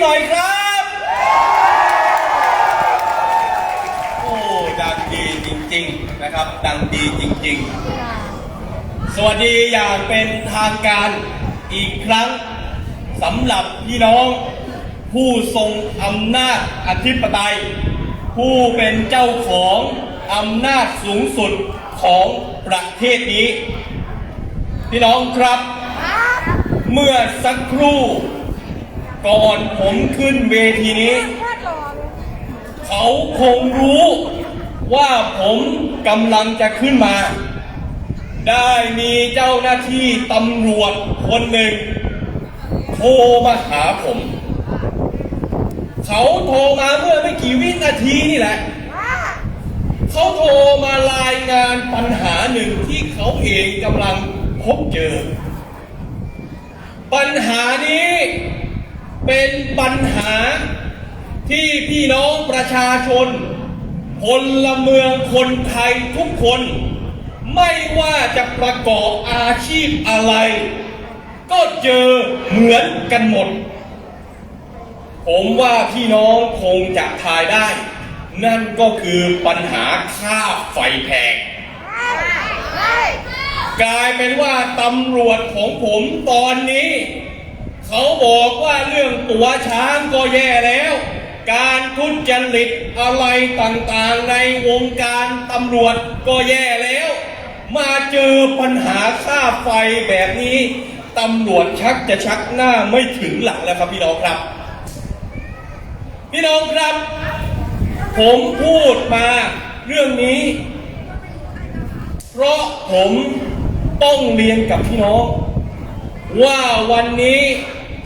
หน่อยครับ โอ้ดังดีจริง ๆนะครับ ดังดีจริง ๆ สวัสดีอย่างเป็นทางการอีกครั้งสำหรับพี่น้องผู้ทรงอำนาจอธิปไตย ผู้เป็นเจ้าของอำนาจสูงสุดของประเทศนี้ พี่น้องครับ เมื่อสักครู่ ก่อนผมขึ้นเวทีนี้ เขาคงรู้ว่าผมกำลังจะขึ้นมา ได้มีเจ้าหน้าที่ตำรวจคนหนึ่ง โทรมาหาผม เขาโทรมาเมื่อไม่กี่วินาทีนี่แหละ เขาโทรมารายงานปัญหาหนึ่งที่เขาเองกำลังพบเจอ ปัญหานี้ เป็นปัญหาที่พี่น้องประชาชนพลเมืองคนไทยทุกคน ไม่ว่าจะประกอบอาชีพอะไร ก็เจอเหมือนกันหมด ผมว่าพี่น้องคงจะทายได้ นั่นก็คือปัญหาค่าไฟแพงกลายเป็นว่าตำรวจของผมตอนนี้ เขาบอกว่าเรื่องตัวช้างก็แย่แล้ว การทุจริตอะไรต่างๆในวงการตำรวจก็แย่แล้ว มาเจอปัญหาค่าไฟแบบนี้ตำรวจชักจะชักหน้าไม่ถึงหลังแล้วครับพี่น้องครับ พี่น้องครับ ผมพูดมาเรื่องนี้ เพราะผมต้องเรียนกับพี่น้อง ว่าวันนี้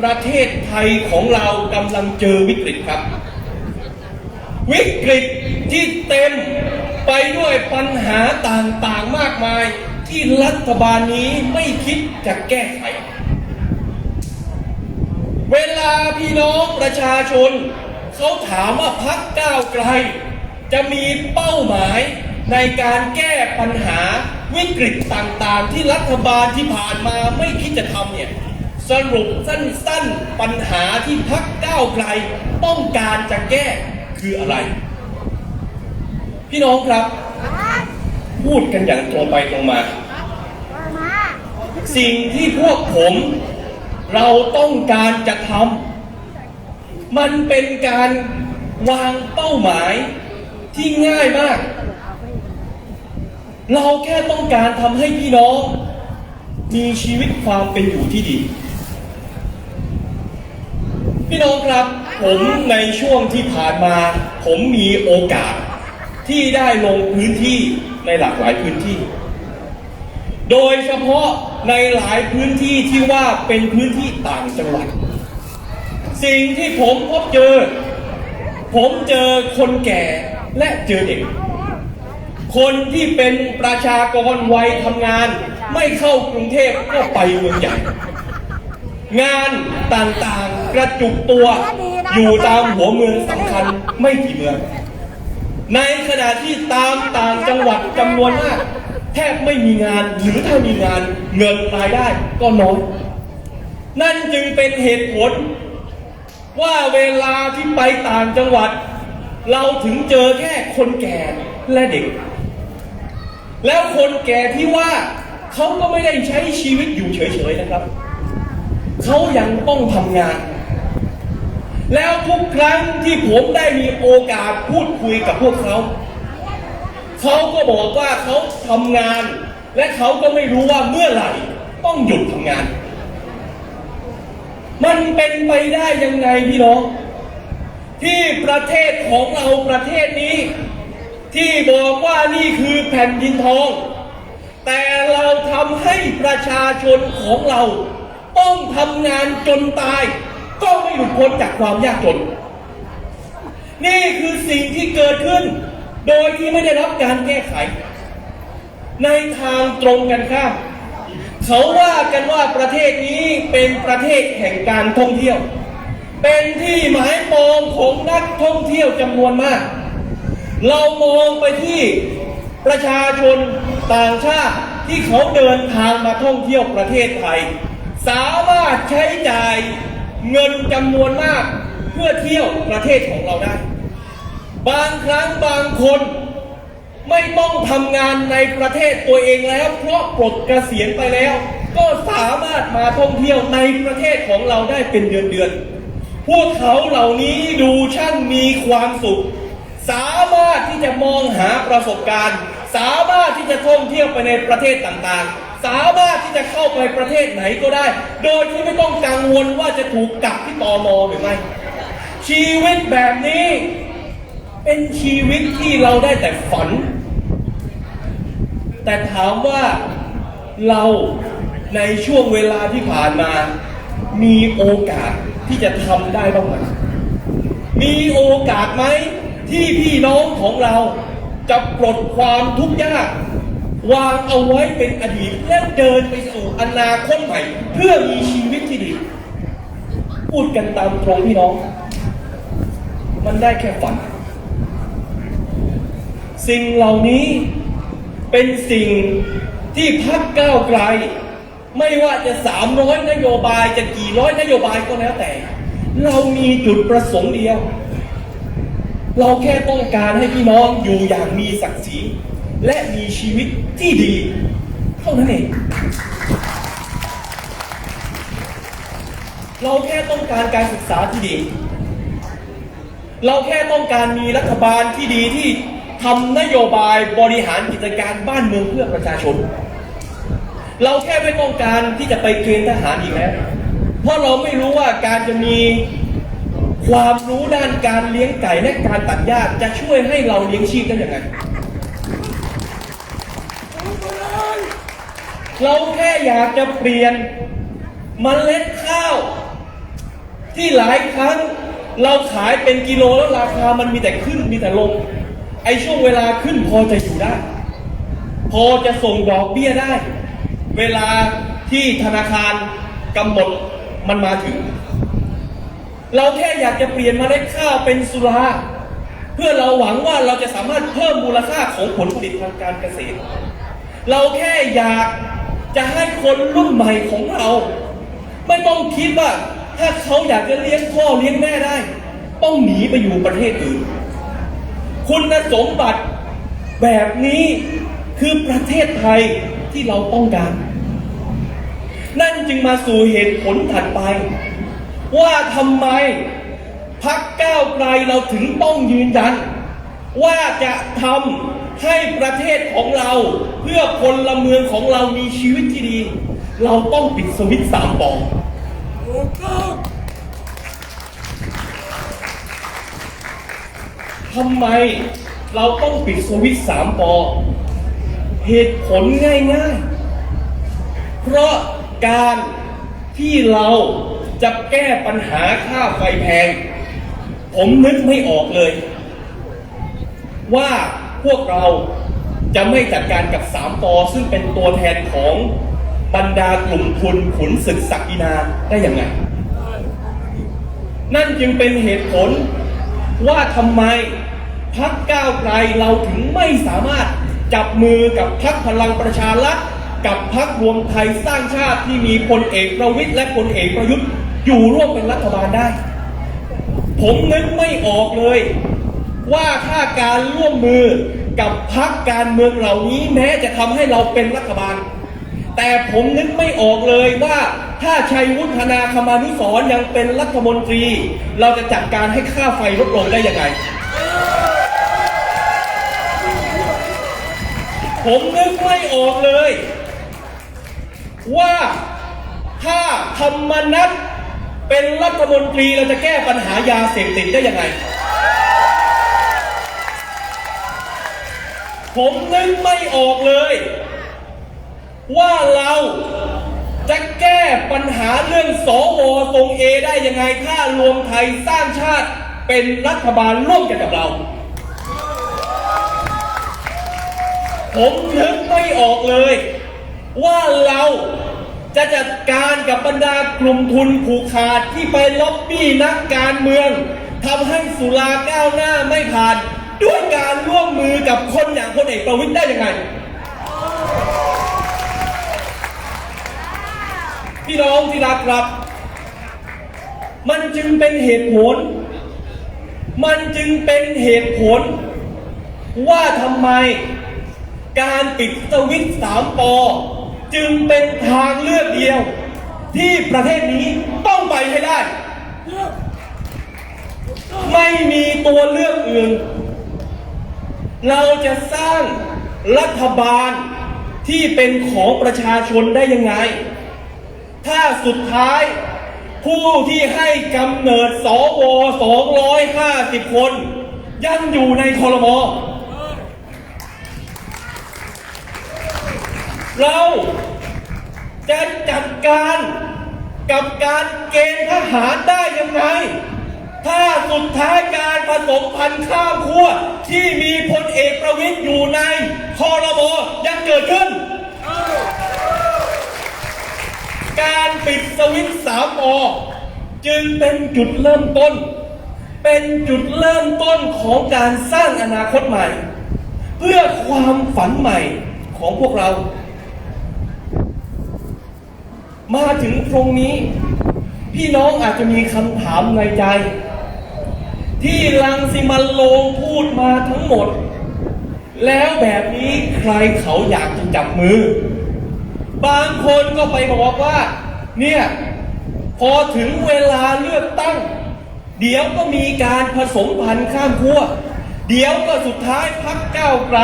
ประเทศไทยของเรากำลังเจอวิกฤตครับ วิกฤตที่เต็มไปด้วยปัญหาต่างๆมากมาย ที่รัฐบาลนี้ไม่คิดจะแก้ไข เวลาพี่น้องประชาชน เขาถามว่าพักก้าวไกล จะมีเป้าหมายในการแก้ปัญหาวิกฤตต่างๆ ที่รัฐบาลที่ผ่านมาไม่คิดจะทำเนี่ย สรุปสั้นๆ ปัญหาที่พักก้าวไกลต้องการจะแก้คืออะไร พี่น้องครับ พูดกันอย่างตรงไปตรงมา สิ่งที่พวกผม เราต้องการจะทำมันเป็นการวางเป้าหมายที่ง่ายมาก เราแค่ต้องการทำให้พี่น้องมีชีวิตความเป็นอยู่ที่ดี พี่น้องครับผมในช่วงที่ผ่านมา ผมมีโอกาสที่ได้ลงพื้นที่ในหลากหลายพื้นที่ โดยเฉพาะในหลายพื้นที่ที่ว่าเป็นพื้นที่ต่างจังหวัด สิ่งที่ผมพบเจอ ผมเจอคนแก่และเจอเด็ก คนที่เป็นประชากรวัยทำงาน ไม่เข้ากรุงเทพก็ไปเมืองใหญ่ งานต่างๆ กระจุกตัว อยู่ตามหัวเมืองสำคัญไม่กี่เมือง ในขณะที่ตามต่างจังหวัดจำนวนมากแทบไม่มีงานหรือถ้ามีงานเงินรายได้ก็น้อยนั่นจึงเป็นเหตุผล ว่าเวลาที่ไปต่างจังหวัด เราถึงเจอแค่คนแก่และเด็ก แล้วคนแก่ที่ว่าเขาก็ไม่ได้ใช้ชีวิตอยู่เฉยๆนะครับ เขายังต้องทำงาน แล้วทุกครั้งที่ผมได้มีโอกาสพูดคุยกับพวกเขา เขาก็บอกว่าเขาทำงาน และเขาก็ไม่รู้ว่าเมื่อไหร่ต้องหยุดทำงาน มันเป็นไปได้ยังไงพี่น้อง ที่ประเทศของเราประเทศนี้ ที่บอกว่านี่คือแผ่นดินทอง แต่เราทำให้ประชาชนของเรา ต้องทำงานจนตาย ก็ไม่หลุดพ้นจากความยากจน นี่คือสิ่งที่เกิดขึ้น โดยที่ไม่ได้รับการแก้ไข ในทางตรงกันข้ามเขาว่ากันว่าประเทศนี้เป็นประเทศแห่งการท่องเที่ยว เป็นที่หมายปองของนักท่องเที่ยวจำนวนมาก เรามองไปที่ประชาชนต่างชาติที่เขาเดินทางมาท่องเที่ยวประเทศไทย สามารถใช้จ่ายเงินจำนวนมากเพื่อเที่ยวประเทศของเราได้ บางครั้งบางคนไม่ต้องทำงานในประเทศตัวเองแล้ว เพราะปลดเกษียณไปแล้ว ก็สามารถมาท่องเที่ยวในประเทศของเราได้เป็นเดือนๆพวกเขาเหล่านี้ดูช่างมีความสุข สามารถที่จะมองหาประสบการณ์ สามารถที่จะท่องเที่ยวไปในประเทศต่างๆ สามารถที่จะเข้าไปประเทศไหนก็ได้ โดยที่ไม่ต้องกังวลว่าจะถูกกักที่ตอมหรือไม่ ชีวิตแบบนี้ เป็นชีวิตที่เราได้แต่ฝัน แต่ถามว่าเราในช่วงเวลาที่ผ่านมา มีโอกาสที่จะทำได้บ้างไหมมีโอกาสไหมที่พี่น้องของเราจะปลดความทุกข์ยาก วางเอาไว้เป็นอดีตและเดินไปสู่อนาคตใหม่ เพื่อมีชีวิตที่ดี พูดกันตามตรงพี่น้อง มันได้แค่ฝัน สิ่งเหล่านี้เป็นสิ่งที่พักก้าวไกล ไม่ว่าจะ300นโยบายจะกี่ร้อยนโยบายก็แล้วแต่ เรามีจุดประสงค์เดียว เราแค่ต้องการให้พี่น้องอยู่อย่างมีศักดิ์ศรี และมีชีวิตที่ดี เท่านั้นเอง เราแค่ต้องการการศึกษาที่ดี เราแค่ต้องการมีรัฐบาลที่ดีที่ทำนโยบายบริหารกิจการบ้านเมืองเพื่อประชาชน เราแค่ไม่ต้องการที่จะไปเกณฑ์ทหารอีกแล้ว เพราะเราไม่รู้ว่าการจะมีความรู้ด้านการเลี้ยงไก่และการตัดหญ้าจะช่วยให้เราเลี้ยงชีพได้อยังไง เราแค่อยากจะเปลี่ยนมเมล็ดข้าว ที่หลายครั้งเราขายเป็นกิโลแล้วราคามันมีแต่ขึ้นมีแต่ลง ไอ้ช่วงเวลาขึ้นพอจะอยู่ได้ พอจะส่งดอกเบี้ยได้ เวลาที่ธนาคารกำหนดมันมาถึง เราแค่อยากจะเปลี่ยนเมล็ดข้าวเป็นสุราเพื่อเราหวังว่าเราจะสามารถเพิ่มมูลค่าของผลผลิตทางการเกษตร เราแค่อยาก จะให้คนรุ่นใหม่ของเรา ไม่ต้องคิดว่า ถ้าเขาอยากจะเลี้ยงพ่อเลี้ยงแม่ได้ ต้องหนีไปอยู่ประเทศอื่น คุณสมบัติแบบนี้คือประเทศไทยที่เราต้องการ นั่นจึงมาสู่เหตุผลถัดไป ว่าทำไมพักก้าวไกลเราถึงต้องยืนยัน ว่าจะทำ ให้ประเทศของเราเพื่อพลเมืองของเรามีชีวิตที่ดี เราต้องปิดสวิตช์สามปองทำไมเราต้องปิดสวิตช์สามปอ เหตุผลง่ายๆ เพราะการที่เราจะแก้ปัญหาค่าไฟแพง ผมนึกไม่ออกเลย ว่า พวกเราจะไม่จัดการกับสามปอซึ่งเป็นตัวแทนของบรรดากลุ่มทุนขุนศึกศักดินาได้ยังไงนั่นจึงเป็นเหตุผลว่าทำไมพักก้าวไกลเราถึงไม่สามารถจับมือกับพักพลังประชารัฐกับพักรวมไทยสร้างชาติที่มีพลเอกประวิตยและพลเอกประยุทธ์อยู่ร่วมเป็นรัฐบาลได้ ผมนึกไม่ออกเลย ว่าถ้าการร่วมมือกับพักการเมืองเหล่านี้แม้จะทำให้เราเป็นรัฐบาล แต่ผมนึกไม่ออกเลยว่าถ้าชัยวุฒนาคมานุสรยังเป็นรัฐมนตรี เราจะจัดการให้ค่าไฟลดลงได้ยังไง ผมนึกไม่ออกเลย ว่าถ้าธรรมนัตเป็นรัฐมนตรีเราจะแก้ปัญหายาเสพติดได้ยังไง ผมนึกไม่ออกเลย ว่าเราจะแก้ปัญหาเรื่องสวทรงเอได้ยังไงถ้ารวมไทยสร้างชาติเป็นรัฐบาลร่วมกันกับเรา ผมนึกไม่ออกเลย ว่าเราจะจัดการกับบรรดากลุ่มทุนผูกขาดที่ไปล็อบบี้นักการเมืองทำให้สุราก้าวหน้าไม่ผ่าน ด้วยการร่วมมือกับคนอย่างพลเอกประวิตยได้ยังไง พี่น้องที่รักครับ มันจึงเป็นเหตุผล มันจึงเป็นเหตุผล ว่าทำไมการปิดสวิตสามปอจึงเป็นทางเลือกเดียว ที่ประเทศนี้ต้องไปให้ได้ ไม่มีตัวเลือกอื่น เราจะสร้างรัฐบาลที่เป็นของประชาชนได้ยังไง ถ้าสุดท้ายผู้ที่ให้กำเนิดสว250 คน ยังอยู่ในคอรมอเราจะจัดการกับการเกณฑ์ทหารได้ยังไง ถ้าสุดท้ายการผสมพันธุ์ข้ามขั้วที่มีพลเอกประวิตยอยู่ในคอรมอยังเกิดขึ้น การปิดสวิตช์สามอจึงเป็นจุดเริ่มต้น เป็นจุดเริ่มต้นของการสร้างอนาคตใหม่ เพื่อความฝันใหม่ของพวกเรา มาถึงตรงนี้ พี่น้องอาจจะมีคำถามในใจ ที่ลังสิมันโลงพูดมาทั้งหมด แล้วแบบนี้ใครเขาอยากจะจับมือ บางคนก็ไปบอกว่า เนี่ย พอถึงเวลาเลือกตั้ง เดี๋ยวก็มีการผสมพันธุ์ข้ามขั้วเดี๋ยวก็สุดท้ายพักก้าวไกล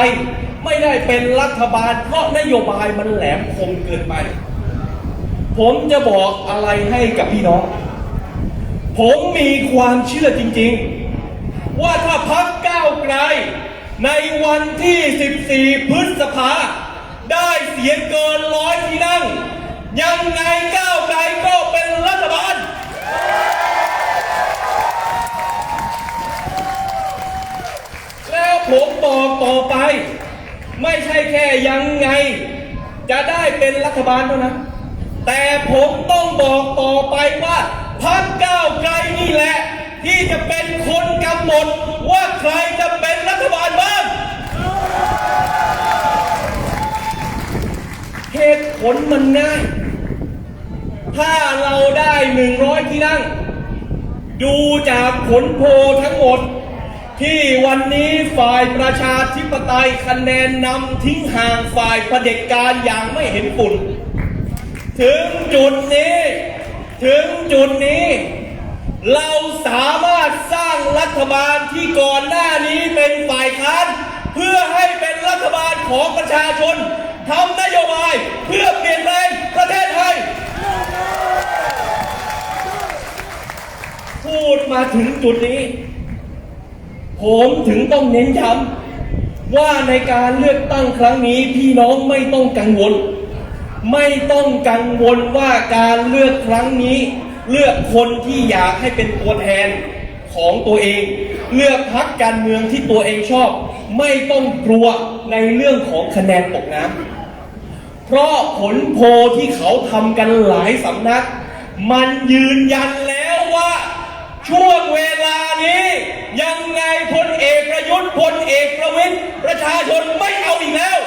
ไม่ได้เป็นรัฐบาล เพราะนโยบายมันแหลมคมเกินไป ผมจะบอกอะไรให้กับพี่น้อง ผมมีความเชื่อจริง ๆ ว่าถ้าพักก้าวไกล ในวันที่ 14 พฤษภา ได้เสียงเกินร้อยที่นั่ง ยังไงก้าวไกลก็เป็นรัฐบาล แล้วผมบอกต่อไป ไม่ใช่แค่ยังไง จะได้เป็นรัฐบาลเท่านั้น แต่ผมต้องบอกต่อไปว่าพักก้าวไกลนี่แหละ ที่จะเป็น คนกำหนดว่าใครจะเป็นรัฐบาลบ้าง เหตุผลมันง่าย ถ้าเราได้หนึ่งร้อยที่นั่ง ดูจากผลโพลทั้งหมด ที่วันนี้ฝ่ายประชาธิปไตยคะแนนนำทิ้งห่างฝ่ายเด็จการอย่างไม่เห็นฝุ่น ถึงจุดนี้ ถึงจุดนี้ เราสามารถสร้างรัฐบาลที่ก่อนหน้านี้เป็นฝ่ายค้านเพื่อให้เป็นรัฐบาลของประชาชนทำนโยบายเพื่อเปลี่ยนแปลงประเทศไทย พูดมาถึงจุดนี้ ผมถึงต้องเน้นย้ำว่าในการเลือกตั้งครั้งนี้พี่น้องไม่ต้องกังวล ไม่ต้องกังวลว่าการเลือกครั้งนี้ เลือกคนที่อยากให้เป็นตัวแทนของตัวเอง เลือกพักการเมืองที่ตัวเองชอบ ไม่ต้องกลัวในเรื่องของคะแนนตกน้ำเพราะผลโพลที่เขาทำกันหลายสำนัก มันยืนยันแล้วว่า ช่วงเวลานี้ ยังไงพลเอกประยุทธ์พลเอกประวิตยประชาชนไม่เอาอีกแล้ว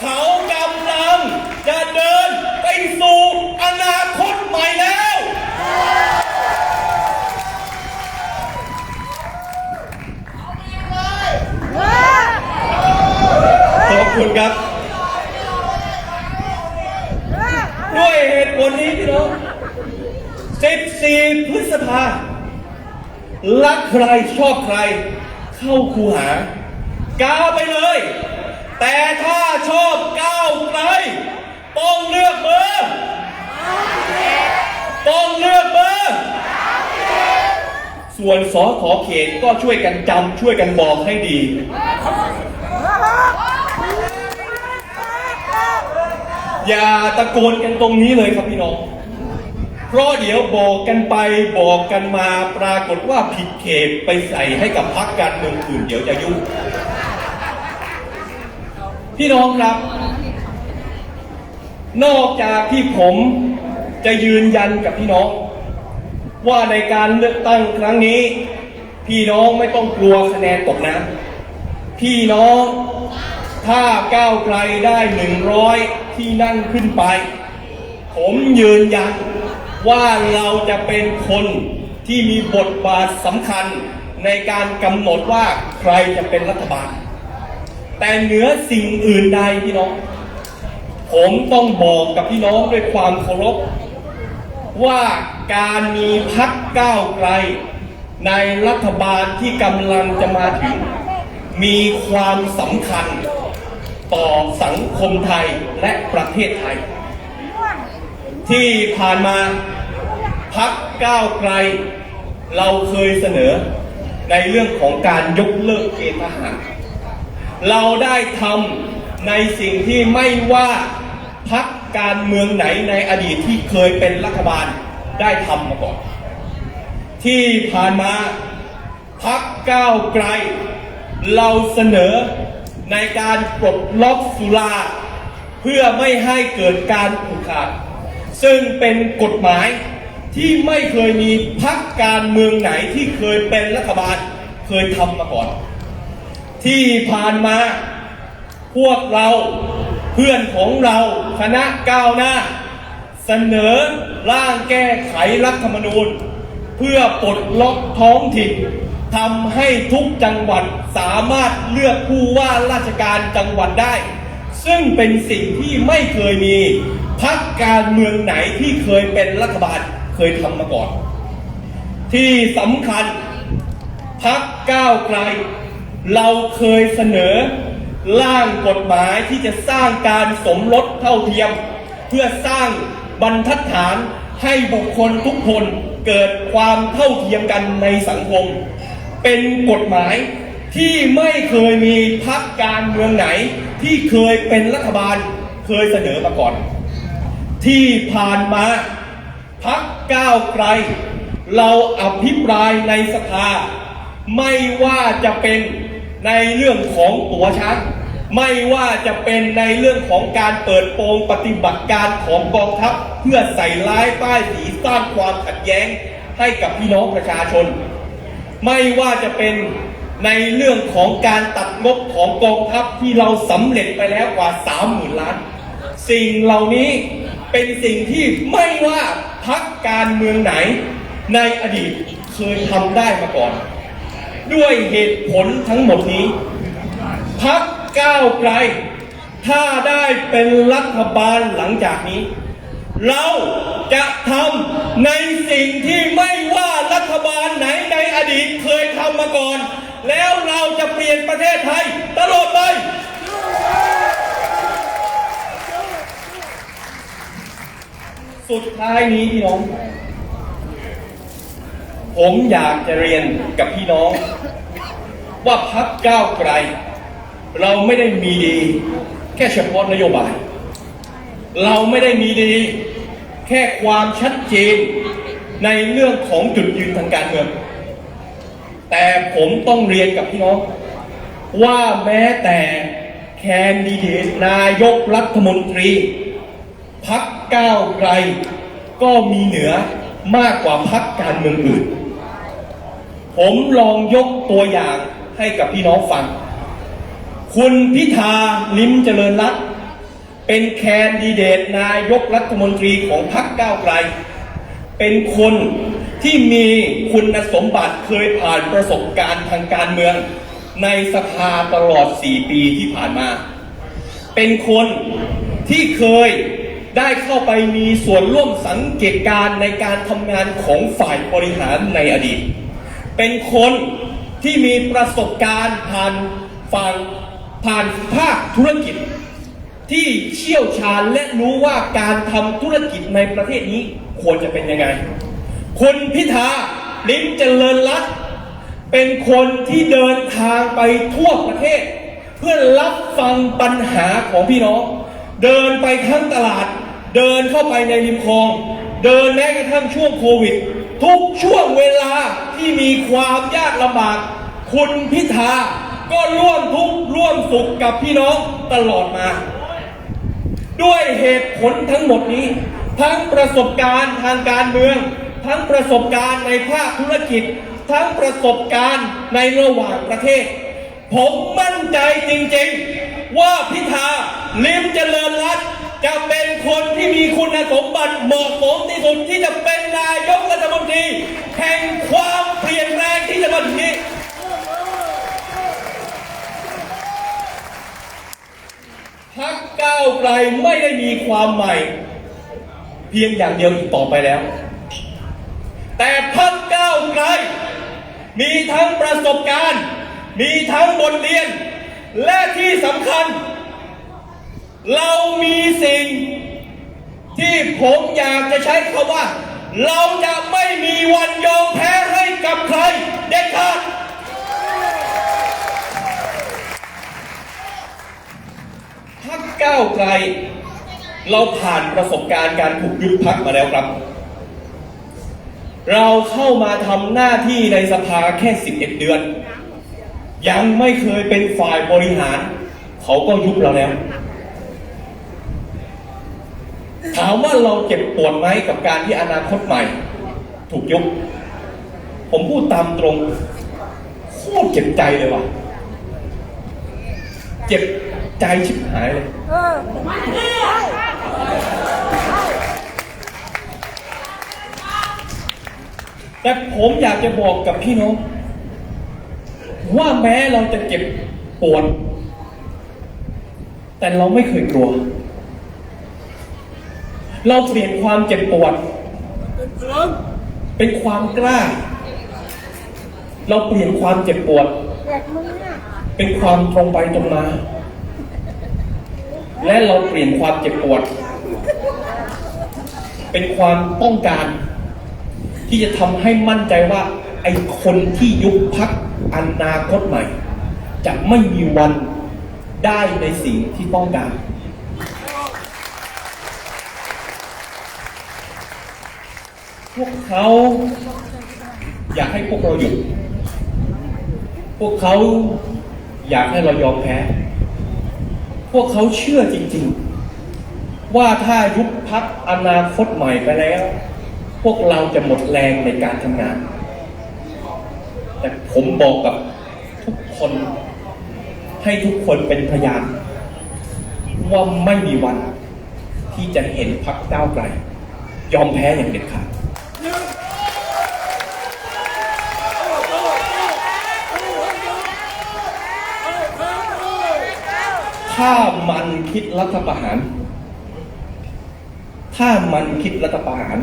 เขากำลัง จะเดินไปสู่อนาคตใหม่แล้ว ขอบคุณครับ ด้วยเหตุผลนี้พี่น้อง 14 พฤษภารักใครชอบใคร เข้าคูหาก้าวไปเลย แต่ถ้าชอบก้าวไกล ต้องเลือกเบอร์ต้องเลือกเบอร์ส่วนสอขอเขตก็ช่วยกันจำช่วยกันบอกให้ดี อย่าตะโกนกันตรงนี้เลยครับพี่น้อง เพราะเดี๋ยวบอกกันไปบอกกันมาปรากฏว่าผิดเขตไปใส่ให้กับพรรคการเมืองอื่นเดี๋ยวจะยุ่งพี่น้องครับ นอกจากที่ผมจะยืนยันกับพี่น้อง ว่าในการเลือกตั้งครั้งนี้ พี่น้องไม่ต้องกลัวคะแนนตกนะพี่น้องถ้าก้าวไกลได้หนึ่งร้อยที่นั่งขึ้นไป ผมยืนยันว่าเราจะเป็นคนที่มีบทบาทสำคัญในการกำหนดว่าใครจะเป็นรัฐบาล แต่เหนือสิ่งอื่นใดพี่น้อง ผมต้องบอกกับพี่น้องด้วยความเคารพ ว่าการมีพักก้าวไกล ในรัฐบาลที่กำลังจะมาถึง มีความสำคัญต่อสังคมไทยและประเทศไทย ที่ผ่านมาพักก้าวไกล เราเคยเสนอในเรื่องของการยกเลิกเกณฑ์ทหาร เราได้ทำ ในสิ่งที่ไม่ว่าพักการเมืองไหนในอดีตที่เคยเป็นรัฐบาลได้ทำมาก่อน ที่ผ่านมาพักก้าวไกล เราเสนอในการปลดล็อกสุราเพื่อไม่ให้เกิดการผูกขาด ซึ่งเป็นกฎหมายที่ไม่เคยมีพักการเมืองไหนที่เคยเป็นรัฐบาลเคยทำมาก่อน ที่ผ่านมา พวกเราเพื่อนของเราคณะก้าวหน้า เสนอร่างแก้ไขรัฐธรรมนูญ เพื่อปลดล็อกท้องถิ่นทำให้ทุกจังหวัดสามารถเลือกผู้ว่าราชการจังหวัดได้ ซึ่งเป็นสิ่งที่ไม่เคยมีพักการเมืองไหนที่เคยเป็นรัฐบาลเคยทำมาก่อน ที่สำคัญพักก้าวไกล เราเคยเสนอ ร่างกฎหมายที่จะสร้างการสมรสเท่าเทียม เพื่อสร้างบรรทัดฐานให้บุคคลทุกคนเกิดความเท่าเทียมกันในสังคม เป็นกฎหมายที่ไม่เคยมีพักการเมืองไหน ที่เคยเป็นรัฐบาลเคยเสนอมาก่อน ที่ผ่านมาพักก้าวไกล เราอภิปรายในสภา ไม่ว่าจะเป็นในเรื่องของตัวช้าง ไม่ว่าจะเป็นในเรื่องของการเปิดโปงปฏิบัติการของกองทัพ เพื่อใส่ร้ายป้ายสีสร้างความขัดแย้งให้กับพี่น้องประชาชน ไม่ว่าจะเป็นในเรื่องของการตัดงบของกองทัพที่เราสำเร็จไปแล้วกว่า 30,000 ล้าน สิ่งเหล่านี้เป็นสิ่งที่ไม่ว่าพักการเมืองไหน ในอดีตเคยทำได้มาก่อน ด้วยเหตุผลทั้งหมดนี้พัก ก้าวไกล ถ้าได้เป็นรัฐบาลหลังจากนี้ เราจะทำในสิ่งที่ไม่ว่ารัฐบาลไหนในอดีตเคยทำมาก่อน แล้วเราจะเปลี่ยนประเทศไทยตลอดไปสุดท้ายนี้พี่น้อง ผมอยากจะเรียนกับพี่น้อง ว่าพักก้าวไกล เราไม่ได้มีดี แค่เฉพาะนโยบาย เราไม่ได้มีดี แค่ความชัดเจนในเรื่องของจุดยืนทางการเมือง แต่ผมต้องเรียนกับพี่น้อง ว่าแม้แต่แคนดิเดตนายกรัฐมนตรีพักก้าวไกล ก็มีเหนือมากกว่าพักการเมืองอื่น ผมลองยกตัวอย่างให้กับพี่น้องฟัง คุณพิธาลิมเจริญรัตน์เป็นแคนดิเดตนายกรัฐมนตรีของพรรคก้าวไกล เป็นคนที่มีคุณสมบัติเคยผ่านประสบการณ์ทางการเมือง ในสภาตลอด 4 ปีที่ผ่านมา เป็นคนที่เคยได้เข้าไปมีส่วนร่วมสังเกตการในการทำงานของฝ่ายบริหารในอดีต เป็นคนที่มีประสบการณ์ผ่านฝั่ง ผ่านภาคธุรกิจ ที่เชี่ยวชาญและรู้ว่าการทำธุรกิจในประเทศนี้ควรจะเป็นยังไงคุณพิธาลิ้มเจริญรัตน์เป็นคนที่เดินทางไปทั่วประเทศ เพื่อรับฟังปัญหาของพี่น้อง เดินไปทั้งตลาด เดินเข้าไปในริมคลอง เดินแม้กระทั่งช่วงโควิด ทุกช่วงเวลาที่มีความยากลำบาก คุณพิธา ก็ร่วมทุกข์ร่วมสุขกับพี่น้องตลอดมา ด้วยเหตุผลทั้งหมดนี้ ทั้งประสบการณ์ทางการเมือง ทั้งประสบการณ์ในภาคธุรกิจ ทั้งประสบการณ์ในระหว่างประเทศ ผมมั่นใจจริงๆ ว่าพิธาลิมเจริญรัตจะเป็นคนที่มีคุณสมบัติเหมาะสมที่สุดที่จะเป็นนายกรัฐมนตรีแห่งความเปลี่ยนแปลงที่จะมาถึงนี้ พักก้าวไกลไม่ได้มีความใหม่ เพียงอย่างเดียวอีกต่อไปแล้ว แต่พักก้าวไกล มีทั้งประสบการณ์ มีทั้งบทเรียน และที่สำคัญ เรามีสิ่ง ที่ผมอยากจะใช้คำว่า เราจะไม่มีวันยอมแพ้ให้กับใครเด็ดขาด ก้าวไกล เราผ่านประสบการณ์การถูกยุบพักมาแล้วครับ เราเข้ามาทำหน้าที่ในสภาแค่ 11 เดือน ยังไม่เคยเป็นฝ่ายบริหาร เขาก็ยุบเราแล้ว ถามว่าเราเจ็บปวดไหมกับการที่อนาคตใหม่ ถูกยุบ ผมพูดตามตรงโคตรเจ็บใจเลยว่ะ เจ็บ ใจชิบหายเลยเออใช่แต่ผมอยากจะบอกกับพี่น้อง ว่าแม้เราจะเจ็บปวด แต่เราไม่เคยกลัว เราเปลี่ยนความเจ็บปวด เป็นความกล้า เราเปลี่ยนความเจ็บปวดเด็กมึงเนี่ยเป็นความตรงไปตรงมา และเราเปลี่ยนความเจ็บปวด เป็นความต้องการ ที่จะทำให้มั่นใจว่า ไอ้คนที่ยุบพักอนาคตใหม่ จะไม่มีวันได้ในสิ่งที่ต้องการ พวกเขาอยากให้พวกเราหยุด พวกเขาอยากให้เรายอมแพ้ พวกเขาเชื่อจริง ๆ ว่าถ้ายุบพักอนาคตใหม่ไปแล้ว พวกเราจะหมดแรงในการทำงาน แต่ผมบอกกับทุกคนให้ทุกคนเป็นพยานว่าไม่มีวันที่จะเห็นพักก้าวไกล ยอมแพ้อย่างเด็ดขาด ถ้ามันคิดรัฐประหาร ถ้ามันคิดรัฐประหาร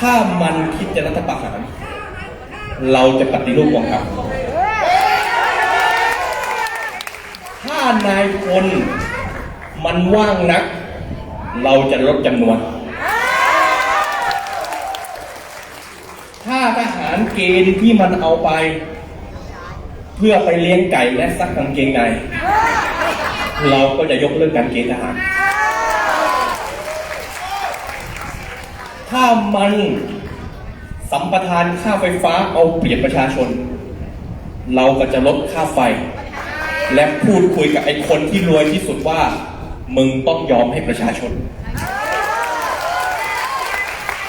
ถ้ามันคิดจะรัฐประหาร เราจะปฏิรูปกองทัพถ้านายพลมันว่างนัก เราจะลดจำนวน ถ้าทหาร เกณฑ์ที่มันเอาไป เพื่อไปเลี้ยงไก่และซักกางเกงในเราก็จะยกเลิกการเกณฑ์ทหาร ถ้ามันสัมปทานค่าไฟฟ้าเอาเปรียบประชาชน เราก็จะลดค่าไฟ และพูดคุยกับไอ้คนที่รวยที่สุดว่า มึงต้องยอมให้ประชาชน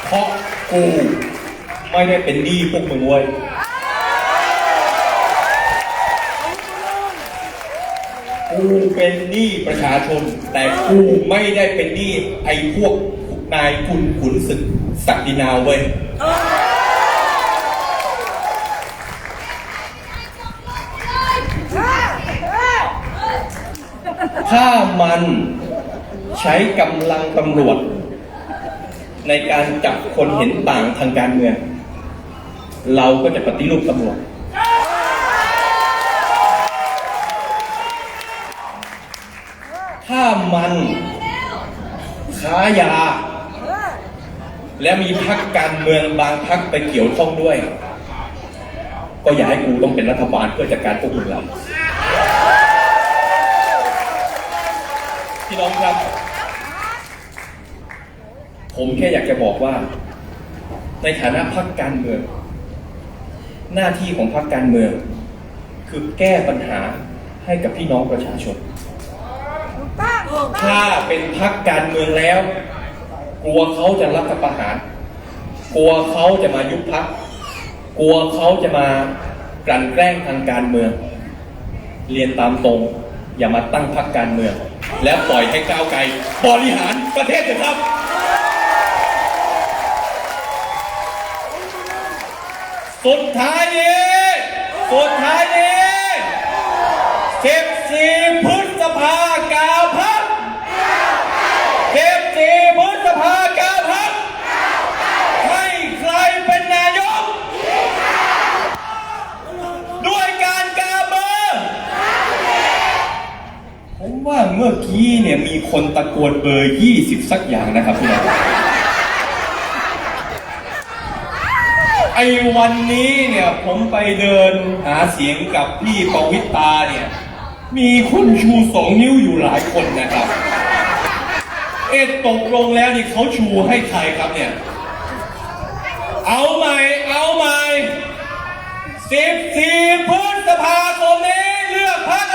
เพราะกู ไม่ได้เป็นหนี้พวกมึงเว้ยกูเป็นหนี้ประชาชน แต่กูไม่ได้เป็นหนี้ไอ้พวกนายทุนขุนศึกศักดินาเว้ยถ้ามันใช้กำลังตำรวจ ในการจับคนเห็นต่างทางการเมือง เราก็จะปฏิรูปตำรวจถ้ามันค้ายา และมีพักการเมืองบางพักไปเกี่ยวข้องด้วย ก็อย่าให้กูต้องเป็นรัฐบาลเพื่อจัดการพวกมึงเราพี่น้องครับ ผมแค่อยากจะบอกว่า ในฐานะพักการเมือง หน้าที่ของพักการเมือง คือแก้ปัญหาให้กับพี่น้องประชาชน ถ้าเป็นพักการเมืองแล้ว กลัวเขาจะรัฐประหาร กลัวเขาจะมายุบพักกลัวเขาจะมากลั่นแกล้งทางการเมือง เรียนตามตรง อย่ามาตั้งพรรคการเมือง และปล่อยให้ก้าวไกลบริหารประเทศเถอะครับ สุดท้ายนี้ สุดท้ายนี้สิบสี่พฤษภากาพักสิบสี่พฤษภากาพักให้ใครเป็นนายก ด้วยการกาเบอร์ผมว่าเมื่อกี้เนี่ยมีคนตะโกนเบอร์ 20 สักอย่างนะครับพี่น้อง ไอ้วันนี้เนี่ยผมไปเดินหาเสียงกับพี่ปวิตาเนี่ย มีคนชูสองนิ้วอยู่หลายคนนะครับ เอ็ดตกลงแล้วนี่เขาชูให้ใครครับเนี่ย เอาใหม่ เอาใหม่สิบสี่พฤษภาคมนี้เลือกพัก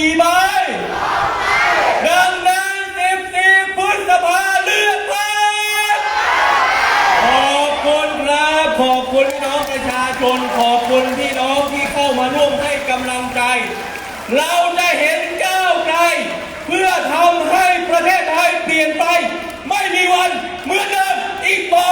กี่ใบดังนั้น14พฤษภาเลือกตั้ขอบคุณครับ ขอบคุณน้องประชาชน ขอบคุณที่น้องที่เข้ามาร่วมให้กำลังใจ เราจะเห็นก้าวไกลเพื่อทำให้ประเทศไทยเปลี่ยนไป ไม่มีวันเหมือนเดิมอีกต่อ